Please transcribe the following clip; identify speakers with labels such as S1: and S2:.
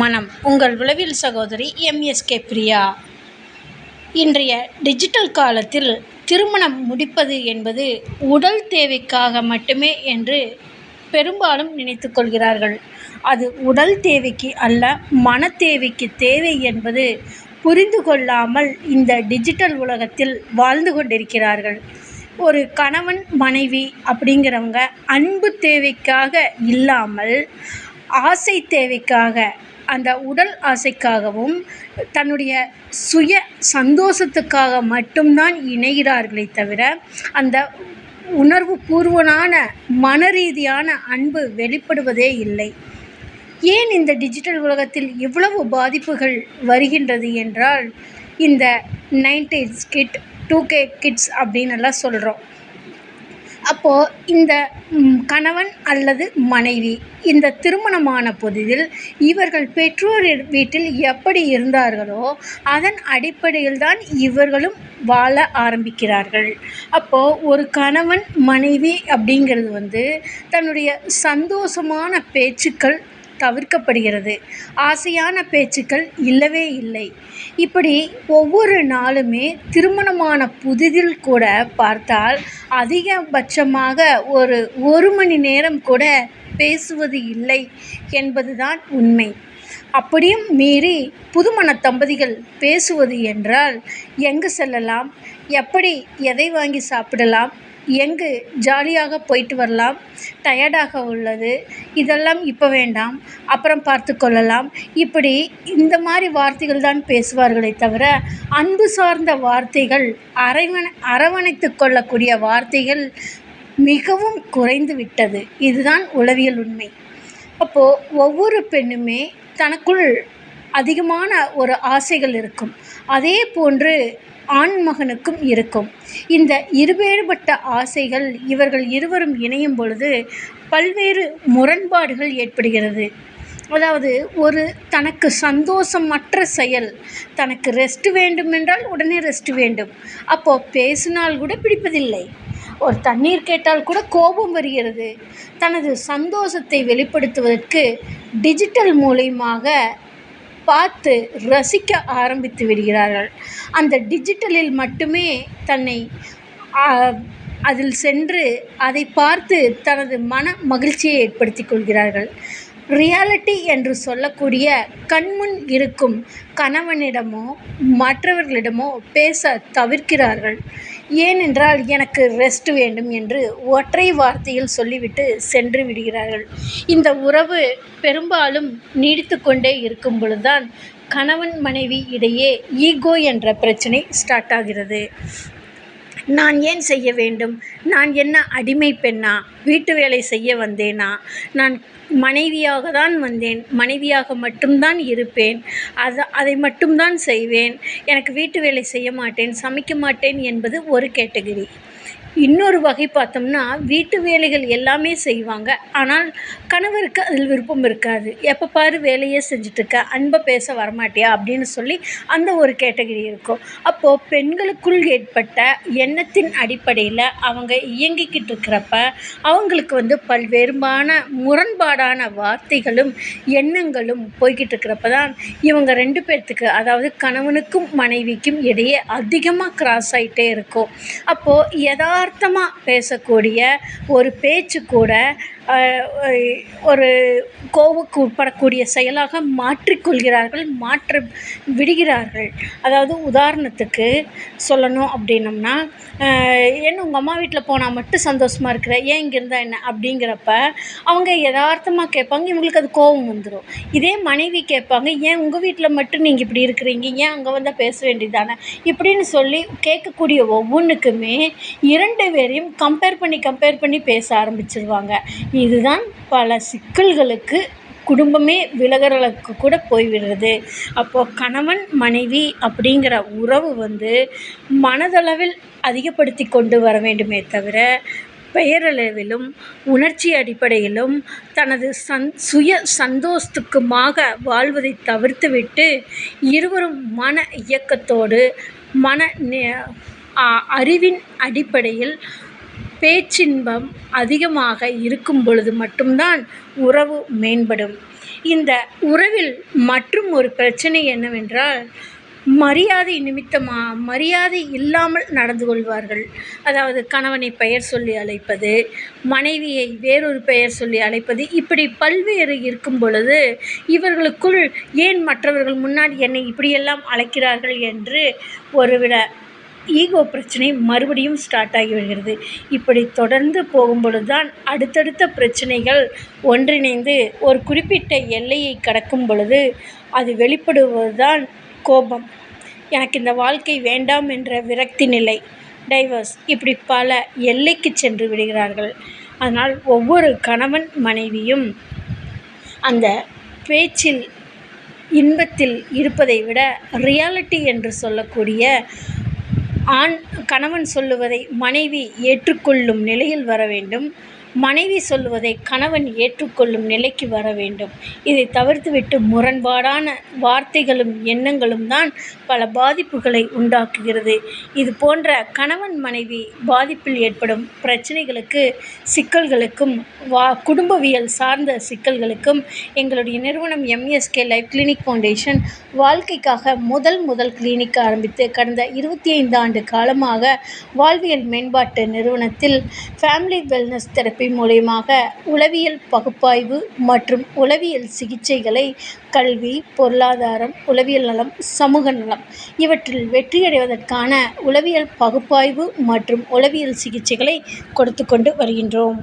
S1: மனம். உங்கள் உளவியல் சகோதரி எம்எஸ்கே பிரியா. இன்றைய டிஜிட்டல் காலத்தில் திருமணம் முடிப்பது என்பது உடல் தேவைக்காக மட்டுமே என்று பெரும்பாலும் நினைத்து கொள்கிறார்கள். அது உடல் தேவைக்கு அல்ல மன தேவைக்கு தேவை என்பது புரிந்து கொள்ளாமல் இந்த டிஜிட்டல் உலகத்தில் வாழ்ந்து கொண்டிருக்கிறார்கள். ஒரு கணவன் மனைவி அப்படிங்கிறவங்க அன்பு தேவைக்காக இல்லாமல் ஆசை தேவைக்காக அந்த உடல் ஆசைக்காகவும் தன்னுடைய சுய சந்தோஷத்துக்காக மட்டும்தான் இணைகிறார்களே தவிர அந்த உணர்வு பூர்வமான மன ரீதியான அன்பு வெளிப்படுவதே இல்லை. ஏன் இந்த டிஜிட்டல் உலகத்தில் இவ்வளவு பாதிப்புகள் வருகின்றது என்றால் இந்த ninety kid two K kids அப்படின்னு எல்லாம் சொல்கிறோம் அப்போது இந்த கணவன் அல்லது மனைவி இந்த திருமணமான புதிதில் இவர்கள் பெற்றோர் வீட்டில் எப்படி இருந்தார்களோ அதன் அடிப்படையில் தான் இவர்களும் வாழ ஆரம்பிக்கிறார்கள். அப்போது ஒரு கணவன் மனைவி அப்படிங்கிறது வந்து தன்னுடைய சந்தோஷமான பேச்சுக்கள் தவிர்க்கப்படுகிறது. ஆசையான பேச்சுக்கள் இல்லவே இல்லை. இப்படி ஒவ்வொரு நாளுமே திருமணமான புதிதில் கூட பார்த்தால் அதிகபட்சமாக ஒரு ஒரு மணி நேரம் கூட பேசுவது இல்லை என்பதுதான் உண்மை. அப்படியும் மீறி புதுமண தம்பதிகள் பேசுவது என்றால் எங்கு செல்லலாம்? எப்படி எதை வாங்கி சாப்பிடலாம்? எங்கு ஜாலியாக போயிட்டு வரலாம். டயர்டாக உள்ளது. இதெல்லாம் இப்போ வேண்டாம். அப்புறம் பார்த்து கொள்ளலாம். இப்படி இந்த மாதிரி வார்த்தைகள் தான் பேசுவார்களே தவிர அன்பு சார்ந்த வார்த்தைகள் அரவணை அரவணைத்து கொள்ளக்கூடிய வார்த்தைகள் மிகவும் குறைந்து விட்டது. இதுதான் உளவியல் உண்மை. அப்போது ஒவ்வொரு பெண்ணுமே தனக்குள் அதிகமான ஒரு ஆசைகள் இருக்கும். அதே போன்று ஆண் மகனுக்கும் இருக்கும். இந்த இருவேறுபட்ட ஆசைகள் இவர்கள் இருவரும் இணையும் பொழுது பல்வேறு முரண்பாடுகள் ஏற்படுகிறது. அதாவது ஒரு தனக்கு சந்தோஷமற்ற செயல் தனக்கு ரெஸ்ட் வேண்டுமென்றால் உடனே ரெஸ்ட் வேண்டும். அப்போது பேசினால் கூட பிடிப்பதில்லை. ஒரு தண்ணீர் கேட்டால் கூட கோபம் வருகிறது. தனது சந்தோஷத்தை வெளிப்படுத்துவதற்கு டிஜிட்டல் மூலியமாக பார்த்து ரசிக்க ஆரம்பித்து விடுகிறார்கள். அந்த டிஜிட்டலில் மட்டுமே தன்னை அதில் சென்று அதை பார்த்து தனது மன மகிழ்ச்சியை ஏற்படுத்திக் கொள்கிறார்கள். ரியாலிட்டி என்று சொல்லக்கூடிய கண்முன் இருக்கும் கணவனிடமோ மற்றவர்களிடமோ பேச தவிர்க்கிறார்கள். ஏனென்றால் எனக்கு ரெஸ்ட் வேண்டும் என்று ஒற்றை வார்த்தையில் சொல்லிவிட்டு சென்று விடுகிறார்கள். இந்த உறவு பெரும்பாலும் நீடித்து கொண்டே இருக்கும் பொழுதுதான் கணவன் மனைவி இடையே ஈகோ என்ற பிரச்சனை ஸ்டார்ட் ஆகிறது. நான் ஏன் செய்ய வேண்டும்? நான் என்ன அடிமை பெண்ணா? வீட்டு வேலை செய்ய வந்தேனா? நான் மனைவியாக தான் வந்தேன். மனைவியாக மட்டும்தான் இருப்பேன். அதை அதை மட்டும்தான் செய்வேன். எனக்கு வீட்டு வேலை செய்ய மாட்டேன் சமைக்க மாட்டேன் என்பது ஒரு கேட்டகரி. இன்னொரு வகை பார்த்தோம்னா வீட்டு வேலைகள் எல்லாமே செய்வாங்க. ஆனால் கணவருக்கு அதில் விருப்பம் இருக்காது. எப்போ பாரு வேலையே செஞ்சுட்ருக்க அன்பை பேச வரமாட்டியா அப்படின்னு சொல்லி அந்த ஒரு கேட்டகரி இருக்கும். அப்போது பெண்களுக்குள் ஏற்பட்ட எண்ணத்தின் அடிப்படையில் அவங்க இயங்கிக்கிட்டு இருக்கிறப்ப அவங்களுக்கு வந்து பல்வேறுமான முரண்பாடான வார்த்தைகளும் எண்ணங்களும் போய்கிட்டு இருக்கிறப்ப தான் இவங்க ரெண்டு பேர்த்துக்கு அதாவது கணவனுக்கும் மனைவிக்கும் இடையே அதிகமாக கிராஸ் ஆகிட்டே இருக்கும். அப்போது எதா யதார்த்தமாக பேசக்கூடிய ஒரு பேச்சு கூட ஒரு கோவுக்கு உட்படக்கூடிய செயலாக மாற்றிக்கொள்கிறார்கள் மாற்ற விடுகிறார்கள். அதாவது உதாரணத்துக்கு சொல்லணும் அப்படின்னம்னா அஹ், என்ன உங்கள் அம்மா வீட்டில் போனால் மட்டும் சந்தோஷமாக இருக்கிற ஏன் இங்கே இருந்தால் என்ன அப்படிங்கிறப்ப அவங்க யதார்த்தமாக கேட்பாங்க இவங்களுக்கு அது கோபம் வந்துடும் இதே மனைவி கேட்பாங்க ஏன் உங்கள் வீட்டில் மட்டும் நீங்கள் இப்படி இருக்கிறீங்க? ஏன் அங்கே வந்தால் பேச வேண்டியதானே இப்படின்னு சொல்லி கேட்கக்கூடிய ஒவ்வொன்றுக்குமே இரண்டு பேரையும் கம்பேர் பண்ணி கம்பேர் பண்ணி பேச ஆரம்பிச்சிருவாங்க. இதுதான் பல சிக்கல்களுக்கு குடும்பமே விலகிறலுக்கு கூட போய்விடுறது. அப்போது கணவன் மனைவி அப்படிங்கிற உறவு வந்து மனதளவில் அதிகப்படுத்தி கொண்டு வர வேண்டுமே தவிர பெயரளவிலும் உணர்ச்சி அடிப்படையிலும் தனது சந் சுய சந்தோஷத்துக்குமாக வாழ்வதை தவிர்த்துவிட்டு இருவரும் மன இயக்கத்தோடு மன அறிவின் அடிப்படையில் பேச்சின்பம் அதிகமாக இருக்கும் பொழுது மட்டும்தான் உறவு மேம்படும். இந்த உறவில் மற்றும் ஒரு பிரச்சனை என்னவென்றால் மரியாதை நிமித்தமாக மரியாதை இல்லாமல் நடந்து கொள்வார்கள். அதாவது கணவனை பெயர் சொல்லி அழைப்பது மனைவியை வேறொரு பெயர் சொல்லி அழைப்பது இப்படி பல்வேறு இருக்கும் பொழுது இவர்களுக்குள் ஏன் மற்றவர்கள் முன்னாடி என்னை இப்படியெல்லாம் அழைக்கிறார்கள் என்று ஒருவித ஈகோ பிரச்சனை மறுபடியும் ஸ்டார்ட் ஆகி வருகிறது. இப்படி தொடர்ந்து போகும்பொழுது தான் அடுத்தடுத்த பிரச்சனைகள் ஒன்றிணைந்து ஒரு குறிப்பிட்ட எல்லையை கடக்கும் பொழுது அது வெளிப்படுவது தான் கோபம். எனக்கு இந்த வாழ்க்கை வேண்டாம் என்ற விரக்தி நிலை டைவர்ஸ் இப்படி பல எல்லைக்கு சென்று விடுகிறார்கள். அதனால் ஒவ்வொரு கணவன் மனைவியும் அந்த பேச்சில் இன்பத்தில் இருப்பதை விட ரியாலிட்டி என்று சொல்லக்கூடிய ஆண் கணவன் சொல்லுவதை மனைவி ஏற்றுக்கொள்ளும் நிலையில் வர வேண்டும். மனைவி சொல்லுவதை கணவன் ஏற்றுக்கொள்ளும் நிலைக்கு வர வேண்டும். இதை தவிர்த்துவிட்டு முரண்பாடான வார்த்தைகளும் எண்ணங்களும் தான் பல பாதிப்புகளை உண்டாக்குகிறது. இது போன்ற கணவன் மனைவி பாதிப்பில் ஏற்படும் பிரச்சனைகளுக்கு சிக்கல்களுக்கும் வா குடும்பவியல் சார்ந்த சிக்கல்களுக்கும் எங்களுடைய நிறுவனம் எம்எஸ்கே லைஃப் கிளினிக் ஃபவுண்டேஷன் வாழ்க்கைக்காக முதல் முதல் கிளினிக் ஆரம்பித்து கடந்த இருபத்தி ஐந்து ஆண்டு காலமாக வாழ்வியல் மேம்பாட்டு நிறுவனத்தில் ஃபேமிலி வெல்னஸ் தெரப்பி மூலியமாக உளவியல் பகுப்பாய்வு மற்றும் உளவியல் சிகிச்சைகளை கல்வி பொருளாதாரம் உளவியல் நலம் சமூக நலம் இவற்றில் வெற்றியடைவதற்கான உளவியல் பகுப்பாய்வு மற்றும் உளவியல் சிகிச்சைகளை கொடுத்து கொண்டு வருகின்றோம்.